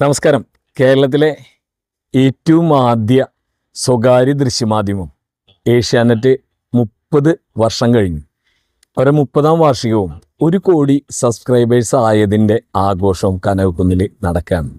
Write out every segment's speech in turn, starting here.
നമസ്കാരം. കേരളത്തിലെ ഏറ്റവും ആദ്യ സ്വകാര്യ ദൃശ്യമാധ്യമം ഏഷ്യാനെറ്റ് മുപ്പത് വർഷം കഴിഞ്ഞു. അവരുടെ മുപ്പതാം വാർഷികവും ഒരു കോടി സബ്സ്ക്രൈബേഴ്സ് ആയതിന്റെ ആഘോഷവും കനവക്കുന്നിൽ നടക്കുകയാണ്.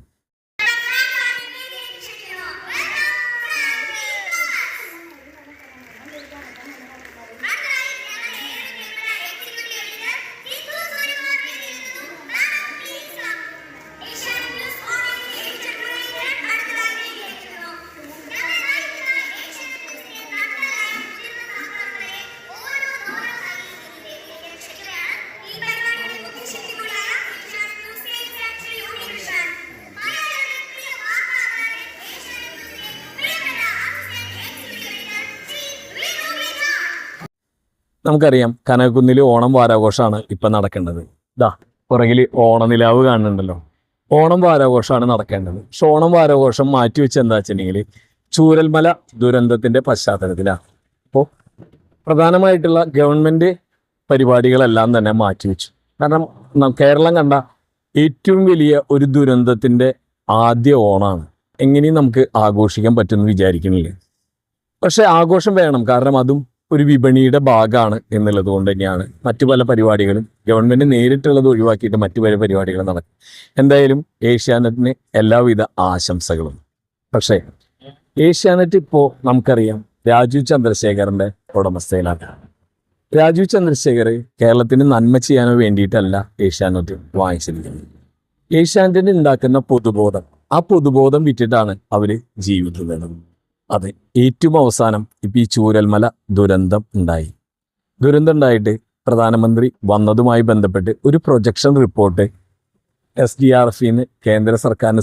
നമുക്കറിയാം കനകക്കുന്നിൽ ഓണം വാരാഘോഷമാണ് ഇപ്പം നടക്കേണ്ടത്. ഇതാ പുറകിൽ ഓണനിലാവ് കാണുന്നുണ്ടല്ലോ. ഓണം വാരാഘോഷമാണ് നടക്കേണ്ടത്. പക്ഷെ ഓണം വാരാഘോഷം മാറ്റിവെച്ച് എന്താ വെച്ചിട്ടുണ്ടെങ്കിൽ ചൂരൽമല ദുരന്തത്തിന്റെ പശ്ചാത്തലത്തിലാണ് അപ്പോൾ പ്രധാനമായിട്ടുള്ള ഗവൺമെന്റ് പരിപാടികളെല്ലാം തന്നെ മാറ്റിവെച്ചു കാരണം കേരളം കണ്ട ഏറ്റവും വലിയ ഒരു ദുരന്തത്തിന്റെ ആദ്യ ഓണാണ്. എങ്ങനെയും നമുക്ക് ആഘോഷിക്കാൻ പറ്റുമെന്ന് വിചാരിക്കുന്നില്ല. പക്ഷെ ആഘോഷം വേണം. കാരണം അതും ഒരു വിപണിയുടെ ഭാഗമാണ് എന്നുള്ളത് കൊണ്ട് തന്നെയാണ് മറ്റു പല പരിപാടികളും ഗവൺമെന്റ് നേരിട്ടുള്ളത് ഒഴിവാക്കിയിട്ട് മറ്റു പല പരിപാടികളും നടക്കും എന്തായാലും ഏഷ്യാനെറ്റിന് എല്ലാവിധ ആശംസകളും. പക്ഷേ ഏഷ്യാനെറ്റ് ഇപ്പോൾ നമുക്കറിയാം രാജീവ് ചന്ദ്രശേഖറിന്റെ ഉടമസ്ഥയിലാണ്. രാജീവ് ചന്ദ്രശേഖർ കേരളത്തിന് നന്മ ചെയ്യാനോ വേണ്ടിയിട്ടല്ല ഏഷ്യാനെറ്റ് വാങ്ങിച്ചിരിക്കുന്നത്. ഏഷ്യാനെറ്റിന് ഉണ്ടാക്കുന്ന പൊതുബോധം ആ പൊതുബോധം വിറ്റിട്ടാണ് അവർ ജീവിക്കുന്നത് അതെ ഏറ്റവും അവസാനം ഇപ്പം ഈ ചൂരൽമല ദുരന്തം ഉണ്ടായി. ദുരന്തം ഉണ്ടായിട്ട് പ്രധാനമന്ത്രി വന്നതുമായി ബന്ധപ്പെട്ട് ഒരു projection report S D R എഫിന്ന് കേന്ദ്ര സർക്കാരിന്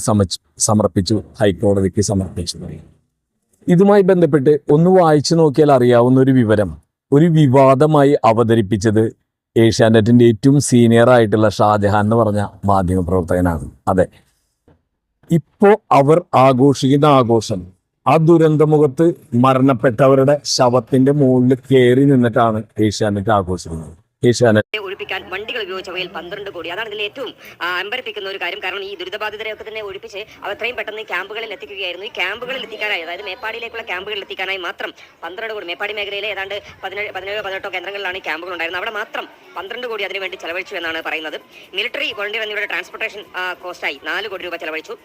സമർപ്പിച്ചു ഹൈക്കോടതിക്ക് സമർപ്പിച്ചു. ഇതുമായി ബന്ധപ്പെട്ട് ഒന്ന് വായിച്ചു നോക്കിയാൽ അറിയാവുന്ന ഒരു വിവരം ഒരു വിവാദമായി അവതരിപ്പിച്ചത് ഏഷ്യാനെറ്റിന്റെ ഏറ്റവും സീനിയർ ആയിട്ടുള്ള ഷാജഹാൻ എന്ന് പറഞ്ഞ മാധ്യമപ്രവർത്തകനാണ്. അതെ ഇപ്പോ അവർ ആഘോഷിക്കുന്ന ആഘോഷം ആ ദുരന്തമുഖത്ത് മരണപ്പെട്ടവരുടെ ശവത്തിന്റെ മുകളിൽ കയറി നിന്നിട്ടാണ് ഏഷ്യാനെറ്റ് ആഘോഷിക്കുന്നത്. ഒഴിപ്പിക്കാൻ വണ്ടികൾ ഉപയോഗിച്ചവയിൽ പന്ത്രണ്ട് കോടി. അതാണ് ഇതിൽ ഏറ്റവും അമ്പരപ്പിക്കുന്ന ഒരു കാര്യം. കാരണം ഈ ദുരിതബാധിതരെയൊക്കെ തന്നെ ഒഴിപ്പിച്ച് അവ എത്രയും പെട്ടെന്ന് ക്യാമ്പുകളിൽ എത്തിക്കുകയായിരുന്നു. ഈ ക്യാമ്പുകളിൽ എത്തിക്കാനായി അതായത് മേപ്പാടിയിലേക്കുള്ള ക്യാമ്പുകളിൽ എത്തിക്കാനായി മാത്രം പന്ത്രണ്ട് കോടി മേപ്പാടി മേഖലയിലെ ഏതാണ്ട് പതിനേഴ് പതിനേഴ് പതിനെട്ടോ കേന്ദ്രങ്ങളിലാണ് ഈ ക്യാമ്പുകൾ ഉണ്ടായിരുന്നത്. അവിടെ മാത്രം പന്ത്രണ്ട് കോടി അതിനു വേണ്ടി ചെലവഴിച്ചു എന്നാണ് പറയുന്നത്. മിലിറ്ററി വോളണ്ടിയർ എന്നിവരുടെ ട്രാൻസ്പോർട്ടേഷൻ കോസ്റ്റായി. നാല് കോടി രൂപ ചെലവഴിച്ചു.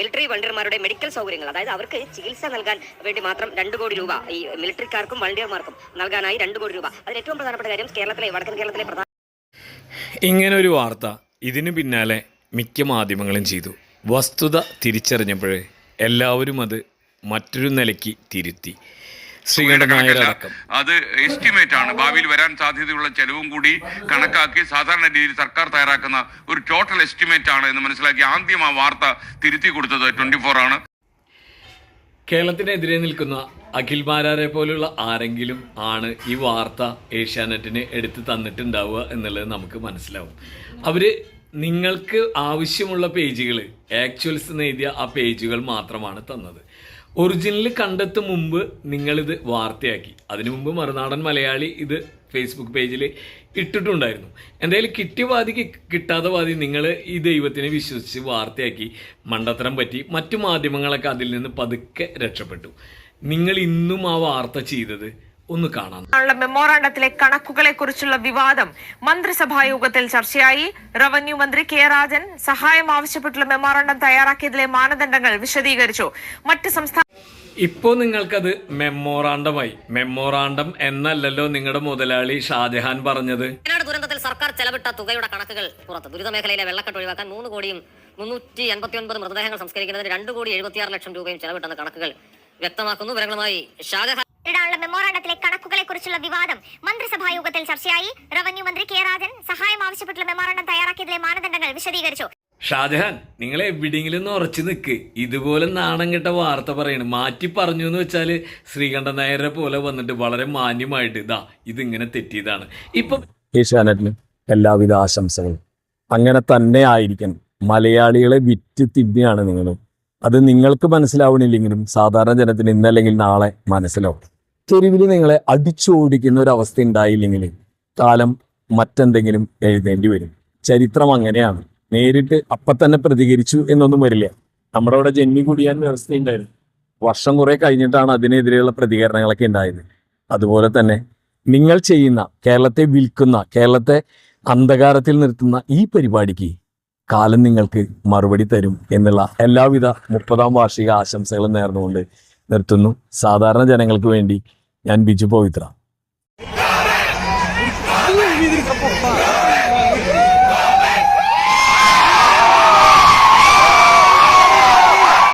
മിലിറ്ററി വോളണ്ടിയർമാരുടെ മെഡിക്കൽ സൗകര്യങ്ങൾ അതായത് അവർക്ക് ചികിത്സ നൽകാൻ വേണ്ടി മാത്രം രണ്ട് കോടി രൂപ ഈ മിലിറ്ററിക്കാർക്കും വോളണ്ടിയർമാർക്കും നൽകാനായി രണ്ട് കോടി രൂപ. അതിൽ ഏറ്റവും പ്രധാനപ്പെട്ട കാര്യം കേരളത്തിലെ വടക്കൻ കേരളത്തിലെ പ്രധാന ഇങ്ങനെ ഒരു വാർത്ത ഇതിനു പിന്നാലെ മിക്ക മാധ്യമങ്ങളും ചെയ്തു. വസ്തുത തിരിച്ചറിഞ്ഞപ്പോഴേ എല്ലാവരും അത് മറ്റൊരു നിലയ്ക്ക് തിരുത്തി. അത് എസ്റ്റിമേറ്റ് ആണ്. ഭാവിയിൽ വരാൻ സാധ്യതയുള്ള ചെലവും കൂടി കണക്കാക്കി സാധാരണ രീതിയിൽ സർക്കാർ തയ്യാറാക്കുന്ന ഒരു ടോട്ടൽ എസ്റ്റിമേറ്റ് ആണ് എന്ന് മനസ്സിലാക്കി ആദ്യം ആ വാർത്ത തിരുത്തി കൊടുത്തത് ട്വന്റി ഫോർ ആണ്. കേരളത്തിനെതിരെ നിൽക്കുന്ന അഖിൽ മാരാരെ പോലുള്ള ആരെങ്കിലും ആണ് ഈ വാർത്ത ഏഷ്യാനെറ്റിന് എടുത്ത് തന്നിട്ടുണ്ടാവുക എന്നുള്ളത് നമുക്ക് മനസ്സിലാവും. അവർ നിങ്ങൾക്ക് ആവശ്യമുള്ള പേജുകൾ ആക്ച്വൽസ് എന്ന് എഴുതിയ ആ പേജുകൾ മാത്രമാണ് തന്നത്. ഒറിജിനൽ കണ്ടെത്തും മുമ്പ് നിങ്ങളിത് വാർത്തയാക്കി. അതിനു മുമ്പ് മറുനാടൻ മലയാളി ഇത് ഫേസ്ബുക്ക് പേജിൽ ഇട്ടിട്ടുണ്ടായിരുന്നു. എന്തായാലും കിട്ടിയ വാദിക്ക് കിട്ടാത്ത വാദി നിങ്ങൾ ഈ ദൈവത്തിനെ വിശ്വസിച്ച് വാർത്തയാക്കി. മണ്ടത്തരം പറ്റി മറ്റു മാധ്യമങ്ങളൊക്കെ അതിൽ നിന്ന് പതുക്കെ രക്ഷപ്പെട്ടു. നിങ്ങൾ ഇന്നും ആ വാർത്ത ചെയ്തത് ഒന്ന് കാണാം. മെമ്മോറാണ്ടത്തിലെ കണക്കുകളെ കുറിച്ചുള്ള വിവാദം മന്ത്രിസഭാ യോഗത്തിൽ ചർച്ചയായി. റവന്യൂ മന്ത്രി കെ രാജൻ സഹായം ആവശ്യപ്പെട്ടുള്ള മെമ്മോറാണ്ടം തയ്യാറാക്കിയതിലെ മാനദണ്ഡങ്ങൾ വിശദീകരിച്ചു. മറ്റ് സംസ്ഥാന ഇപ്പോൾ നിങ്ങൾക്കത് മെമ്മോറാണ്ടമായി. മെമ്മോറാണ്ടം എന്നല്ലല്ലോ നിങ്ങളുടെ മുതലാളി ഷാജഹാൻ പറഞ്ഞത്. വയനാട് ദുരന്തത്തിൽ സർക്കാർ ചെലവിട്ട തുകയുടെ കണക്കുകൾ പുറത്ത്. ദുരിത മേഖലയിലെ വെള്ളക്കെട്ട് ഒഴിവാക്കാൻ മൂന്ന് കോടിയും മുന്നൂറ്റി എൺപത്തി ഒൻപത് മൃതദേഹങ്ങൾ സംസ്കരിക്കുന്നതിന് രണ്ട് കോടി എഴുപത്തിയാറ് ലക്ഷം രൂപയും ചെലവിട്ടെന്ന കണക്കുകൾ വ്യക്തമാക്കുന്നു വിവരങ്ങളുമായി ഷാജഹാൻ. ഇടാനുള്ള മെമ്മോറാണ്ടത്തിലെ കണക്കുകളെ കുറിച്ചുള്ള വിവാദം മന്ത്രിസഭാ യോഗത്തിൽ ചർച്ചയായി. റവന്യൂ മന്ത്രി കെ രാജൻ സഹായം ആവശ്യപ്പെട്ടുള്ള മെമ്മോറാണ്ടം തയ്യാറാക്കിയതിലെ മാനദണ്ഡങ്ങൾ വിശദീകരിച്ചു. ഷാജഹാൻ നിങ്ങൾ എവിടെയെങ്കിലും ഒന്ന് ഉറച്ചു നിൽക്ക് ഇതുപോലെ നാണം കെട്ട വാർത്ത പറയണം. മാറ്റി പറഞ്ഞു എന്ന് വെച്ചാൽ ശ്രീകണ്ഠൻ നായരെ പോലെ വന്നിട്ട് വളരെ മാന്യമായിട്ട് ഇതാ ഇതിങ്ങനെ തെറ്റിയതാണ്. ഇപ്പം ഏഷ്യാനറ്റിന് എല്ലാവിധ ആശംസകളും. അങ്ങനെ തന്നെ ആയിരിക്കണം. മലയാളികളെ വിറ്റ് തിന്നിയാണ് നിങ്ങൾ. അത് നിങ്ങൾക്ക് മനസ്സിലാവണില്ലെങ്കിലും സാധാരണ ജനത്തിന് ഇന്നല്ലെങ്കിൽ നാളെ മനസ്സിലാവും. തെരുവിൽ നിങ്ങളെ അടിച്ചോടിക്കുന്ന ഒരു അവസ്ഥ ഉണ്ടായില്ലെങ്കിൽ കാലം മറ്റെന്തെങ്കിലും എഴുതേണ്ടി വരും. ചരിത്രം അങ്ങനെയാണ്. നേരിട്ട് അപ്പം തന്നെ പ്രതികരിച്ചു എന്നൊന്നും വരില്ല. നമ്മുടെ അവിടെ ജന്മി കുടിയാൻ വ്യവസ്ഥയുണ്ടായിരുന്നു. വർഷം കുറെ കഴിഞ്ഞിട്ടാണ് അതിനെതിരെയുള്ള പ്രതികരണങ്ങളൊക്കെ ഉണ്ടായത്. അതുപോലെ തന്നെ നിങ്ങൾ ചെയ്യുന്ന കേരളത്തെ വിൽക്കുന്ന കേരളത്തെ അന്ധകാരത്തിൽ നിർത്തുന്ന ഈ പരിപാടിക്ക് കാലം നിങ്ങൾക്ക് മറുപടി തരും എന്നുള്ള എല്ലാവിധ മുപ്പതാം വാർഷിക ആശംസകളും നേർന്നുകൊണ്ട് നിർത്തുന്നു. സാധാരണ ജനങ്ങൾക്ക് വേണ്ടി ഞാൻ ബിജു പവിത്ര.